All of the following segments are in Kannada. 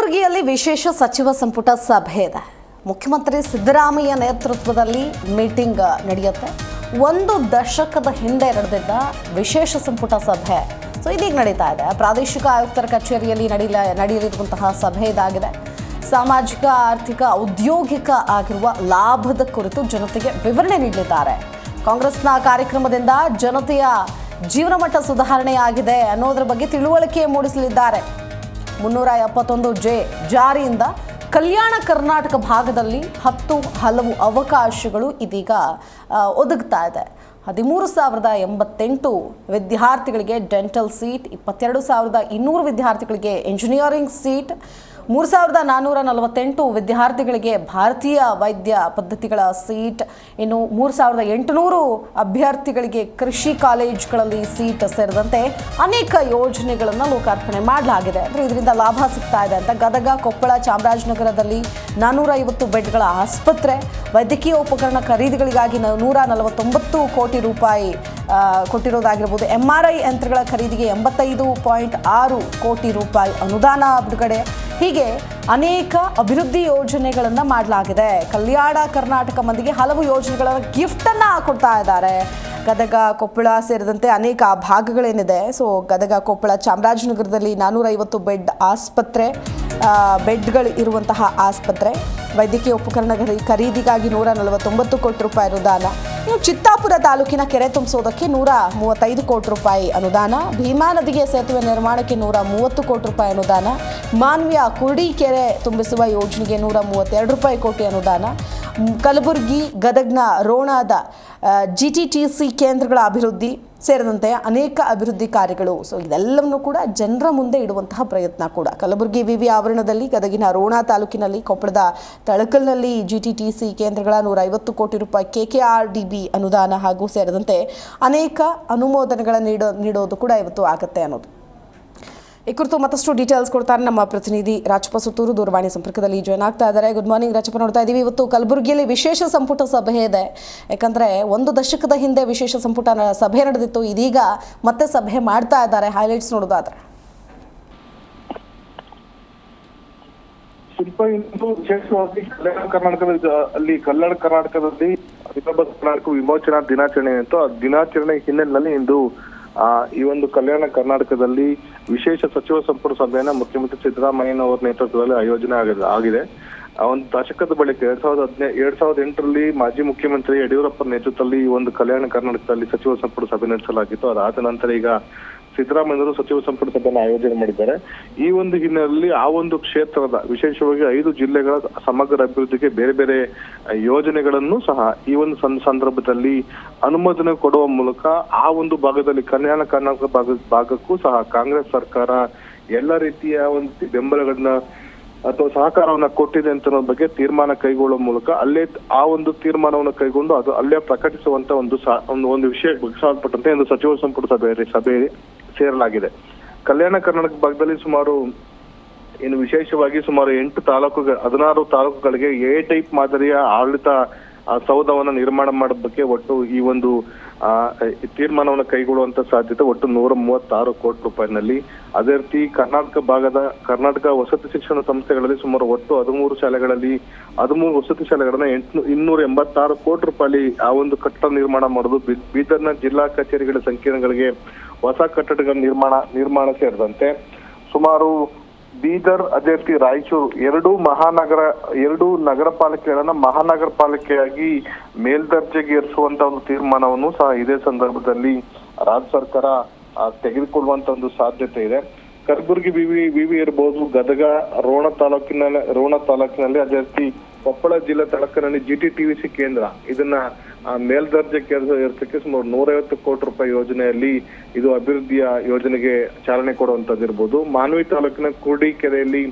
ಕಲಬುರಗಿಯಲ್ಲಿ ವಿಶೇಷ ಸಚಿವ ಸಂಪುಟ ಸಭೆ ಇದೆ. ಮುಖ್ಯಮಂತ್ರಿ ಸಿದ್ದರಾಮಯ್ಯ ನೇತೃತ್ವದಲ್ಲಿ ಮೀಟಿಂಗ್ ನಡೆಯುತ್ತೆ. ಒಂದು ದಶಕದ ಹಿಂದೆ ನಡೆದಿದ್ದ ವಿಶೇಷ ಸಂಪುಟ ಸಭೆ. ಸೊ, ಇದೀಗ ನಡೀತಾ ಇದೆ. ಪ್ರಾದೇಶಿಕ ಆಯುಕ್ತರ ಕಚೇರಿಯಲ್ಲಿ ನಡೀಲ, ನಡೆಯಲಿರುವಂತಹ ಸಭೆ ಇದಾಗಿದೆ. ಸಾಮಾಜಿಕ, ಆರ್ಥಿಕ, ಔದ್ಯೋಗಿಕ ಆಗಿರುವ ಲಾಭದ ಕುರಿತು ಜನತೆಗೆ ವಿವರಣೆ ನೀಡಲಿದ್ದಾರೆ. ಕಾಂಗ್ರೆಸ್ನ ಕಾರ್ಯಕ್ರಮದಿಂದ ಜನತೆಯ ಜೀವನಮಟ್ಟ ಸುಧಾರಣೆಯಾಗಿದೆ ಅನ್ನೋದರ ಬಗ್ಗೆ ತಿಳುವಳಿಕೆ ಮೂಡಿಸಲಿದ್ದಾರೆ. ಮುನ್ನೂರ ಎಪ್ಪತ್ತೊಂದು ಜೆ ಜಾರಿಯಿಂದ ಕಲ್ಯಾಣ ಕರ್ನಾಟಕ ಭಾಗದಲ್ಲಿ ಹತ್ತು ಹಲವು ಅವಕಾಶಗಳು ಇದೀಗ ಒದಗ್ತಾ ಇದೆ. ಹದಿಮೂರು ಸಾವಿರದ ಎಂಬತ್ತೆಂಟು ವಿದ್ಯಾರ್ಥಿಗಳಿಗೆ ಡೆಂಟಲ್ ಸೀಟ್, ಇಪ್ಪತ್ತೆರಡು ಸಾವಿರದ ಇನ್ನೂರು ವಿದ್ಯಾರ್ಥಿಗಳಿಗೆ ಇಂಜಿನಿಯರಿಂಗ್ ಸೀಟ್ ಮೂರು ಸಾವಿರದ ನಾನ್ನೂರ ನಲವತ್ತೆಂಟು ವಿದ್ಯಾರ್ಥಿಗಳಿಗೆ ಭಾರತೀಯ ವೈದ್ಯ ಪದ್ಧತಿಗಳ ಸೀಟ್. ಇನ್ನು ಮೂರು ಸಾವಿರದ ಎಂಟುನೂರು ಅಭ್ಯರ್ಥಿಗಳಿಗೆ ಕೃಷಿ ಕಾಲೇಜ್ಗಳಲ್ಲಿ ಸೀಟ್ ಸೇರಿದಂತೆ ಅನೇಕ ಯೋಜನೆಗಳನ್ನು ಲೋಕಾರ್ಪಣೆ ಮಾಡಲಾಗಿದೆ. ಅಂದರೆ ಇದರಿಂದ ಲಾಭ ಸಿಗ್ತಾ ಇದೆ ಅಂತ. ಗದಗ, ಕೊಪ್ಪಳ, ಚಾಮರಾಜನಗರದಲ್ಲಿ ನಾನ್ನೂರ ಐವತ್ತು ಬೆಡ್ಗಳ ಆಸ್ಪತ್ರೆ. ವೈದ್ಯಕೀಯ ಉಪಕರಣ ಖರೀದಿಗಳಿಗಾಗಿ ನೂರ ನಲವತ್ತೊಂಬತ್ತು ಕೋಟಿ ರೂಪಾಯಿ ಕೊಟ್ಟಿರೋದಾಗಿರ್ಬೋದು ಎಂ ಆರ್ ಐ ಯಂತ್ರಗಳ ಖರೀದಿಗೆ ಎಂಬತ್ತೈದು ಪಾಯಿಂಟ್ ಆರು ಕೋಟಿ ರೂಪಾಯಿ ಅನುದಾನ ಬಿಡುಗಡೆ. ಹೀಗೆ ಅನೇಕ ಅಭಿವೃದ್ಧಿ ಯೋಜನೆಗಳನ್ನು ಮಾಡಲಾಗಿದೆ. ಕಲ್ಯಾಣ ಕರ್ನಾಟಕ ಮಂದಿಗೆ ಹಲವು ಯೋಜನೆಗಳ ಗಿಫ್ಟನ್ನು ಕೊಡ್ತಾ ಇದ್ದಾರೆ. ಗದಗ, ಕೊಪ್ಪಳ ಸೇರಿದಂತೆ ಅನೇಕ ಭಾಗಗಳೇನಿದೆ. ಸೊ ಗದಗ, ಕೊಪ್ಪಳ, ಚಾಮರಾಜನಗರದಲ್ಲಿ ನಾನ್ನೂರೈವತ್ತು ಬೆಡ್ ಆಸ್ಪತ್ರೆ ಬೆಡ್ಗಳು ಇರುವಂತಹ ಆಸ್ಪತ್ರೆ. ವೈದ್ಯಕೀಯ ಉಪಕರಣಗಳ ಖರೀದಿಗಾಗಿ ನೂರ ನಲವತ್ತೊಂಬತ್ತು ಕೋಟಿ ರೂಪಾಯಿ ಅನುದಾನ. ಚಿತ್ತಾಪುರ ತಾಲೂಕಿನ ಕೆರೆ ತುಂಬಿಸೋದಕ್ಕೆ ನೂರ ಮೂವತ್ತೈದು ಕೋಟಿ ರೂಪಾಯಿ ಅನುದಾನ. ಭೀಮಾ ನದಿಗೆ ಸೇತುವೆ ನಿರ್ಮಾಣಕ್ಕೆ ನೂರ ಮೂವತ್ತು ಕೋಟಿ ರೂಪಾಯಿ ಅನುದಾನ. ಮಾನ್ವಿಯ ಕುರುಡಿ ಕೆರೆ ತುಂಬಿಸುವ ಯೋಜನೆಗೆ ನೂರ ಮೂವತ್ತೆರಡು ರೂಪಾಯಿ ಕೋಟಿ ಅನುದಾನ. ಕಲಬುರಗಿ, ಗದಗ್ನ, ರೋಣಾದ ಜಿ ಟಿ ಟಿ ಸಿ ಕೇಂದ್ರಗಳ ಅಭಿವೃದ್ಧಿ ಸೇರಿದಂತೆ ಅನೇಕ ಅಭಿವೃದ್ಧಿ ಕಾರ್ಯಗಳು. ಸೊ ಇದೆಲ್ಲವನ್ನು ಕೂಡ ಜನರ ಮುಂದೆ ಇಡುವಂತಹ ಪ್ರಯತ್ನ ಕೂಡ. ಕಲಬುರಗಿ ವಿವಿ ಆವರಣದಲ್ಲಿ, ಗದಗಿನ ರೋಣ ತಾಲೂಕಿನಲ್ಲಿ, ಕೊಪ್ಪಳದ ತಳಕಲ್ನಲ್ಲಿ ಜಿ ಟಿ ಟಿ ಸಿ ಕೇಂದ್ರಗಳ ನೂರ ಐವತ್ತು ಕೋಟಿ ರೂಪಾಯಿ K K R D B ಅನುದಾನ ಹಾಗೂ ಸೇರಿದಂತೆ ಅನೇಕ ಅನುಮೋದನೆಗಳನ್ನು ನೀಡೋ, ನೀಡೋದು ಕೂಡ ಇವತ್ತು ಆಗುತ್ತೆ ಅನ್ನೋದು. ಈ ಕುರಿತು ಮತ್ತಷ್ಟು ಡೀಟೇಲ್ಸ್ ಕೊಡ್ತಾರೆ ನಮ್ಮ ಪ್ರತಿನಿಧಿ ರಾಜಪ್ಪ ಸುತ್ತೂರು ದೂರವಾಣಿ ಸಂಪರ್ಕದಲ್ಲಿ ಜಾಯ್ನ್ ಆಗ್ತಾ ಇದ್ದಾರೆ. ಗುಡ್ ಮಾರ್ನಿಂಗ್ ರಾಜಪ್ಪ, ನೋಡ್ತಾ ಇದ್ದೀವಿ. ಇವತ್ತು ಕಲಬುರಗಿಯಲ್ಲಿ ವಿಶೇಷ ಸಂಪುಟ ಸಭೆ ಇದೆ. ಯಾಕಂದ್ರೆ ಒಂದು ದಶಕದ ಹಿಂದೆ ವಿಶೇಷ ಸಂಪುಟ ಸಭೆ ನಡೆದಿತ್ತು. ಇದೀಗ ಮತ್ತೆ ಸಭೆ ಮಾಡ್ತಾ ಇದ್ದಾರೆ. ಹೈಲೈಟ್ಸ್ ನೋಡೋದಾದ್ರೆ. ಶಿಲ್ಪ, ಇಂದು ಕಲ್ಯಾಣ ಕರ್ನಾಟಕದ, ಅಲ್ಲಿ ಕಲ್ಯಾಣ ಕರ್ನಾಟಕದಲ್ಲಿ ಕರ್ನಾಟಕ ವಿಮೋಚನಾ ದಿನಾಚರಣೆ ಇತ್ತು. ಆ ದಿನಾಚರಣೆ ಹಿನ್ನೆಲೆಯಲ್ಲಿ ಇಂದು ಈ ಒಂದು ಕಲ್ಯಾಣ ಕರ್ನಾಟಕದಲ್ಲಿ ವಿಶೇಷ ಸಚಿವ ಸಂಪುಟ ಸಭೆಯನ್ನ ಮುಖ್ಯಮಂತ್ರಿ ಸಿದ್ದರಾಮಯ್ಯನವರ ನೇತೃತ್ವದಲ್ಲಿ ಆಯೋಜನೆ ಆಗಿದೆ ಒಂದು ದಶಕದ ಬಳಿಕ ಎರಡ್ ಸಾವಿರದ ಹದಿನೈದು ಎರಡ್ ಸಾವಿರದ ಎಂಟರಲ್ಲಿ ಮಾಜಿ ಮುಖ್ಯಮಂತ್ರಿ ಯಡಿಯೂರಪ್ಪ ನೇತೃತ್ವದಲ್ಲಿ ಈ ಒಂದು ಕಲ್ಯಾಣ ಕರ್ನಾಟಕದಲ್ಲಿ ಸಚಿವ ಸಂಪುಟ ಸಭೆ ನಡೆಸಲಾಗಿತ್ತು. ಅದಾದ ನಂತರ ಈಗ ಸಿದ್ದರಾಮಯ್ಯರು ಸಚಿವ ಸಂಪುಟ ಸಭೆಯನ್ನು ಆಯೋಜನೆ ಮಾಡಿದ್ದಾರೆ. ಈ ಒಂದು ಹಿನ್ನೆಲೆಯಲ್ಲಿ ಆ ಒಂದು ಕ್ಷೇತ್ರದ, ವಿಶೇಷವಾಗಿ ಐದು ಜಿಲ್ಲೆಗಳ ಸಮಗ್ರ ಅಭಿವೃದ್ಧಿಗೆ ಬೇರೆ ಬೇರೆ ಯೋಜನೆಗಳನ್ನು ಸಹ ಈ ಒಂದು ಸಂದರ್ಭದಲ್ಲಿ ಅನುಮೋದನೆ ಕೊಡುವ ಮೂಲಕ ಆ ಒಂದು ಭಾಗದಲ್ಲಿ ಕಲ್ಯಾಣ ಕರ್ನಾಟಕ ಭಾಗ, ಭಾಗಕ್ಕೂ ಸಹ ಕಾಂಗ್ರೆಸ್ ಸರ್ಕಾರ ಎಲ್ಲ ರೀತಿಯ ಒಂದು ಬೆಂಬಲಗಳನ್ನ ಅಥವಾ ಸಹಕಾರವನ್ನ ಕೊಟ್ಟಿದೆ ಅಂತ ಬಗ್ಗೆ ತೀರ್ಮಾನ ಕೈಗೊಳ್ಳುವ ಮೂಲಕ ಅಲ್ಲೇ ಆ ಒಂದು ತೀರ್ಮಾನವನ್ನು ಕೈಗೊಂಡು ಅದು ಅಲ್ಲೇ ಪ್ರಕಟಿಸುವಂತ ಒಂದು ಒಂದು ವಿಷಯ ಸಂಬಂಧಪಟ್ಟಂತೆ ಒಂದು ಸಚಿವ ಸಂಪುಟ ಸಭೆ ಸಭೆ ಸೇರಲಾಗಿದೆ. ಕಲ್ಯಾಣ ಕರ್ನಾಟಕ ಭಾಗದಲ್ಲಿ ಸುಮಾರು, ಇನ್ನು ವಿಶೇಷವಾಗಿ ಸುಮಾರು ಎಂಟು ತಾಲೂಕು, ಹದಿನಾರು ತಾಲೂಕುಗಳಿಗೆ ಎ ಟೈಪ್ ಮಾದರಿಯ ಆಡಳಿತ ಸೌಧವನ್ನು ನಿರ್ಮಾಣ ಮಾಡೋದಕ್ಕೆ ಒಟ್ಟು ಈ ಒಂದು ತೀರ್ಮಾನವನ್ನು ಕೈಗೊಳ್ಳುವಂತ ಸಾಧ್ಯತೆ ಒಟ್ಟು ನೂರ ಮೂವತ್ತಾರು ಕೋಟಿ ರೂಪಾಯಿನಲ್ಲಿ. ಅದೇ ರೀತಿ ಕರ್ನಾಟಕ ಭಾಗದ, ಕರ್ನಾಟಕ ವಸತಿ ಶಿಕ್ಷಣ ಸಂಸ್ಥೆಗಳಲ್ಲಿ ಸುಮಾರು ಒಟ್ಟು ಹದಿಮೂರು ಶಾಲೆಗಳಲ್ಲಿ, ಹದಿಮೂರು ವಸತಿ ಶಾಲೆಗಳನ್ನ ಎಂಟು ಇನ್ನೂರ ಎಂಬತ್ತಾರು ಕೋಟಿ ರೂಪಾಯಿ ಆ ಒಂದು ಕಟ್ಟಡ ನಿರ್ಮಾಣ ಮಾಡೋದು ಬೀದರ್ನ ಜಿಲ್ಲಾ ಕಚೇರಿಗಳ ಸಂಕೀರ್ಣಗಳಿಗೆ ಹೊಸ ಕಟ್ಟಡಗಳ ನಿರ್ಮಾಣ ನಿರ್ಮಾಣ ಸೇರಿದಂತೆ. ಸುಮಾರು ಬೀದರ್, ಅದೇ ರೀತಿ ರಾಯಚೂರು ಎರಡು ಮಹಾನಗರ, ಎರಡು ನಗರ ಪಾಲಿಕೆಗಳನ್ನ ಮಹಾನಗರ ಪಾಲಿಕೆಯಾಗಿ ಮೇಲ್ದರ್ಜೆಗೆ ಏರಿಸುವಂತ ಒಂದು ತೀರ್ಮಾನವನ್ನು ಸಹ ಇದೇ ಸಂದರ್ಭದಲ್ಲಿ ರಾಜ್ಯ ಸರ್ಕಾರ ತೆಗೆದುಕೊಳ್ಳುವಂತ ಒಂದು ಸಾಧ್ಯತೆ ಇದೆ. ಕಲಬುರಗಿ ವಿವಿ ವಿವಿ ಇರಬಹುದು ಗದಗ ರೋಣ ತಾಲೂಕಿನಲ್ಲಿ ರೋಣ ತಾಲೂಕಿನಲ್ಲಿ ಅದೇ ರೀತಿ ಕೊಪ್ಪಳ ಜಿಲ್ಲಾ ತಳಕನಲ್ಲಿ ಟಿ ಟಿವಿಸಿ ಕೇಂದ್ರ ಇದನ್ನ ಆ, ಮೇಲ್ದರ್ಜೆಗೆ ಏರ್ಸಕ್ಕೆ ಸುಮಾರು ನೂರೈವತ್ತು ಕೋಟಿ ರೂಪಾಯಿ ಯೋಜನೆಯಲ್ಲಿ ಇದು ಅಭಿವೃದ್ಧಿಯ ಯೋಜನೆಗೆ ಚಾಲನೆ ಕೊಡುವಂತದ್ದಿರ್ಬೋದು ಮಾನ್ವಿ ತಾಲೂಕಿನ ಕುರುಡಿ ಕೆರೆಯಲ್ಲಿ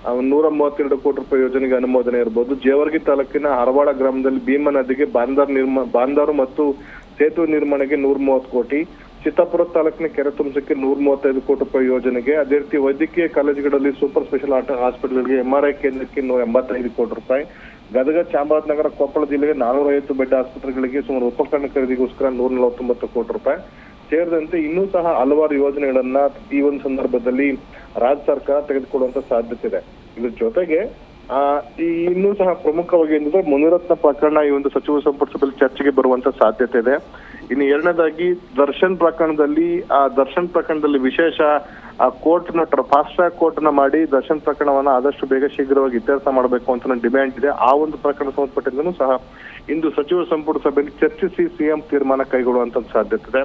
ಆ, ನೂರ ಮೂವತ್ತೆರಡು ಕೋಟಿ ರೂಪಾಯಿ ಯೋಜನೆಗೆ ಅನುಮೋದನೆ ಇರಬಹುದು ಜೇವರ್ಗಿ ತಾಲೂಕಿನ ಹರವಾಡ ಗ್ರಾಮದಲ್ಲಿ ಭೀಮ ನದಿಗೆ ಬಾಂದಾರ್ ನಿರ್ಮಾ ಬಾಂದಾರು ಮತ್ತು ಸೇತುವೆ ನಿರ್ಮಾಣಕ್ಕೆ ನೂರ ಮೂವತ್ತು ಕೋಟಿ. ಚಿತ್ತಾಪುರ ತಾಲೂಕಿನ ಕೆರೆ ತುಂಬಿಸಕ್ಕೆ ನೂರ ಮೂವತ್ತೈದು ಕೋಟಿ ರೂಪಾಯಿ ಯೋಜನೆಗೆ. ಅದೇ ರೀತಿ ವೈದ್ಯಕೀಯ ಕಾಲೇಜುಗಳಲ್ಲಿ ಸೂಪರ್ ಸ್ಪೆಷಲ್ ಹಾಸ್ಪಿಟಲ್ಗೆ ಎಂಆರ್ಐ ಕೇಂದ್ರಕ್ಕೆ ನೂರ ಎಂಬತ್ತೈದು ಕೋಟಿ ರೂಪಾಯಿ. ಗದಗ ಚಾಮರಾಜನಗರ ಕೊಪ್ಪಳ ಜಿಲ್ಲೆಗೆ ನಾನೂರ ಐವತ್ತು ಬೆಡ್ ಆಸ್ಪತ್ರೆಗಳಿಗೆ ಸುಮಾರು ಉಪಕರಣ ಖರೀದಿಗೋಸ್ಕರ ನೂರ ನಲವತ್ತೊಂಬತ್ತು ಕೋಟಿ ರೂಪಾಯಿ ಸೇರಿದಂತೆ ಇನ್ನೂ ಸಹ ಹಲವಾರು ಯೋಜನೆಗಳನ್ನ ಈ ಒಂದು ಸಂದರ್ಭದಲ್ಲಿ ರಾಜ್ಯ ಸರ್ಕಾರ ತೆಗೆದುಕೊಳ್ಳುವಂತ ಸಾಧ್ಯತೆ ಇದೆ. ಇದ್ರ ಜೊತೆಗೆ, ಆ, ಈ ಇನ್ನೂ ಸಹ ಪ್ರಮುಖವಾಗಿ ಏನಂದ್ರೆ ಮುನಿರತ್ನ ಪ್ರಕರಣ ಈ ಒಂದು ಸಚಿವ ಸಂಪುಟ ಸಭೆಯಲ್ಲಿ ಚರ್ಚೆಗೆ ಬರುವಂತ ಸಾಧ್ಯತೆ ಇದೆ. ಇನ್ನು ಎರಡನೇದಾಗಿ ದರ್ಶನ್ ಪ್ರಕರಣದಲ್ಲಿ, ಆ ದರ್ಶನ್ ಪ್ರಕರಣದಲ್ಲಿ ವಿಶೇಷ ಆ ಕೋರ್ಟ್ನ ಫಾಸ್ಟ್ ಟ್ರ್ಯಾಕ್ ಕೋರ್ಟ್ನ ಮಾಡಿ ದರ್ಶನ್ ಪ್ರಕರಣವನ್ನ ಆದಷ್ಟು ಬೇಗ ಶೀಘ್ರವಾಗಿ ಇತ್ಯರ್ಥ ಮಾಡಬೇಕು ಅಂತ ಡಿಮ್ಯಾಂಡ್ ಇದೆ. ಆ ಒಂದು ಪ್ರಕರಣ ಸಂಬಂಧಪಟ್ಟಿದ್ದನು ಸಹ ಇಂದು ಸಚಿವ ಸಂಪುಟ ಸಭೆಯಲ್ಲಿ ಚರ್ಚಿಸಿ ಸಿಎಂ ತೀರ್ಮಾನ ಕೈಗೊಳ್ಳುವಂತ ಸಾಧ್ಯತೆ ಇದೆ.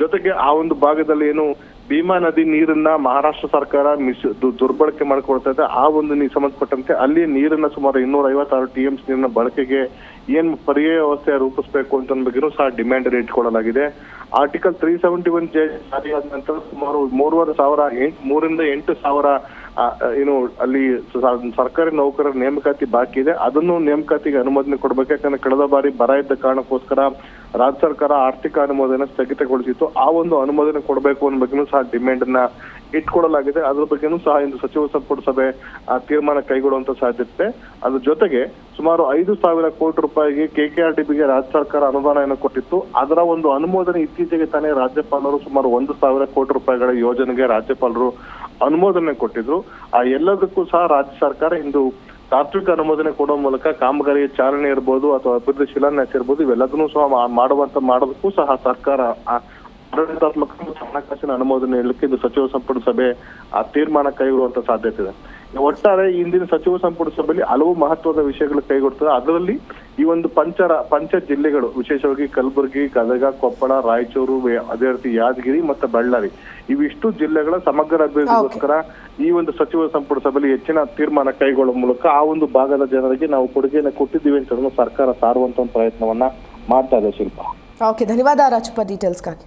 ಜೊತೆಗೆ ಆ ಒಂದು ಭಾಗದಲ್ಲಿ ಏನು ಭೀಮಾ ನದಿ ನೀರನ್ನ ಮಹಾರಾಷ್ಟ್ರ ಸರ್ಕಾರ ಮಿಸ್ ದುರ್ಬಳಕೆ ಮಾಡಿಕೊಳ್ತಾ ಇದೆ. ಆ ಒಂದು ಸಂಬಂಧಪಟ್ಟಂತೆ ಅಲ್ಲಿ ನೀರನ್ನ ಸುಮಾರು ಇನ್ನೂರ ಐವತ್ತಾರು ಟಿಎಂಸಿ ನೀರಿನ ಬಳಕೆಗೆ ಏನ್ ಪರ್ಯಾಯ ವ್ಯವಸ್ಥೆ ರೂಪಿಸಬೇಕು ಅಂತ ಬಗ್ಗೆನೂ ಸಹ demand ಇಟ್ಕೊಳ್ಳಲಾಗಿದೆ. Article three seventy one J ಜಾರಿಯಾದ ನಂತರ ಸುಮಾರು ಮೂರುವರೆ ಸಾವಿರ ಮೂರಿಂದ ಎಂಟು ಸಾವಿರ ಏನು ಅಲ್ಲಿ ಸರ್ಕಾರಿ ನೌಕರರ ನೇಮಕಾತಿ ಬಾಕಿ ಇದೆ. ಅದನ್ನು ನೇಮಕಾತಿಗೆ ಅನುಮೋದನೆ ಕೊಡ್ಬೇಕು. ಯಾಕಂದ್ರೆ ಕಳೆದ ಬಾರಿ ಬರ ಇದ್ದ ಕಾರಣಕ್ಕೋಸ್ಕರ ರಾಜ್ಯ ಸರ್ಕಾರ ಆರ್ಥಿಕ ಅನುಮೋದನೆ ಸ್ಥಗಿತಗೊಳಿಸಿತ್ತು. ಆ ಒಂದು ಅನುಮೋದನೆ ಕೊಡಬೇಕು ಅನ್ನೋ ಬಗ್ಗೆನೂ ಸಹ ಡಿಮ್ಯಾಂಡ್ ಅನ್ನ ಇಟ್ಕೊಳ್ಳಲಾಗಿದೆ. ಅದ್ರ ಬಗ್ಗೆನೂ ಸಹ ಇಂದು ಸಚಿವ ಸಂಪುಟ ಸಭೆ ತೀರ್ಮಾನ ಕೈಗೊಳ್ಳುವಂತ ಸಾಧ್ಯತೆ ಅದ್ರ ಜೊತೆಗೆ ಸುಮಾರು ಐದು ಸಾವಿರ ಕೋಟಿ ರೂಪಾಯಿಗೆ ಕೆಕೆಆರ್ಡಿಬಿಗೆ ರಾಜ್ಯ ಸರ್ಕಾರ ಅನುದಾನವನ್ನು ಕೊಟ್ಟಿತ್ತು. ಅದರ ಒಂದು ಅನುಮೋದನೆ ಇತ್ತೀಚೆಗೆ ತಾನೇ ರಾಜ್ಯಪಾಲರು ಸುಮಾರು ಒಂದು ಸಾವಿರ ಕೋಟಿ ರೂಪಾಯಿಗಳ ಯೋಜನೆಗೆ ರಾಜ್ಯಪಾಲರು ಅನುಮೋದನೆ ಕೊಟ್ಟಿದ್ರು. ಆ ಎಲ್ಲದಕ್ಕೂ ಸಹ ರಾಜ್ಯ ಸರ್ಕಾರ ಇಂದು ತಾತ್ವಿಕ ಅನುಮೋದನೆ ಕೊಡುವ ಮೂಲಕ ಕಾಮಗಾರಿಗೆ ಚಾಲನೆ ಇರ್ಬೋದು ಅಥವಾ ಅಭಿವೃದ್ಧಿ ಶಿಲಾನ್ಯಾಸ ಇರ್ಬೋದು, ಇವೆಲ್ಲದನ್ನೂ ಸಹ ಮಾಡುವಂತ ಮಾಡೋದಕ್ಕೂ ಸಹ ಸರ್ಕಾರ ಆಡಳಿತಾತ್ಮಕ ಹಣಕಾಸಿನ ಅನುಮೋದನೆ ನೀಡಲಿಕ್ಕೆ ಇದು ಸಚಿವ ಸಂಪುಟ ಸಭೆ, ಆ ತೀರ್ಮಾನ ಕೈಗೊಳ್ಳುವಂತ ಸಾಧ್ಯತೆ ಇದೆ. ಒಟ್ಟಾರೆ ಇಂದಿನ ಸಚಿವ ಸಂಪುಟ ಸಭೆಯಲ್ಲಿ ಹಲವು ಮಹತ್ವದ ವಿಷಯಗಳು ಕೈಗೊಡ್ತದೆ ಅದರಲ್ಲಿ ಈ ಒಂದು ಪಂಚರ, ಪಂಚ ಜಿಲ್ಲೆಗಳು, ವಿಶೇಷವಾಗಿ ಕಲಬುರಗಿ, ಗದಗ, ಕೊಪ್ಪಳ, ರಾಯಚೂರು ಅದೇ ರೀತಿ ಯಾದಗಿರಿ ಮತ್ತು ಬಳ್ಳಾರಿ, ಇವಿಷ್ಟು ಜಿಲ್ಲೆಗಳ ಸಮಗ್ರ ಅಭಿವೃದ್ಧಿಗೋಸ್ಕರ ಈ ಒಂದು ಸಚಿವ ಸಂಪುಟ ಸಭೆಯಲ್ಲಿ ಹೆಚ್ಚಿನ ತೀರ್ಮಾನ ಕೈಗೊಳ್ಳುವ ಮೂಲಕ ಆ ಒಂದು ಭಾಗದ ಜನರಿಗೆ ನಾವು ಕೊಡುಗೆಯನ್ನು ಕೊಟ್ಟಿದ್ದೀವಿ ಅಂತ ಸರ್ಕಾರ ಸಾರುವಂತ ಪ್ರಯತ್ನವನ್ನ ಮಾಡ್ತಾ ಇದೆ ಶಿಲ್ಪ. ಓಕೆ ಧನ್ಯವಾದ ರಾಜಪ್ಪ ಡೀಟೇಲ್ಸ್ಗಾಗಿ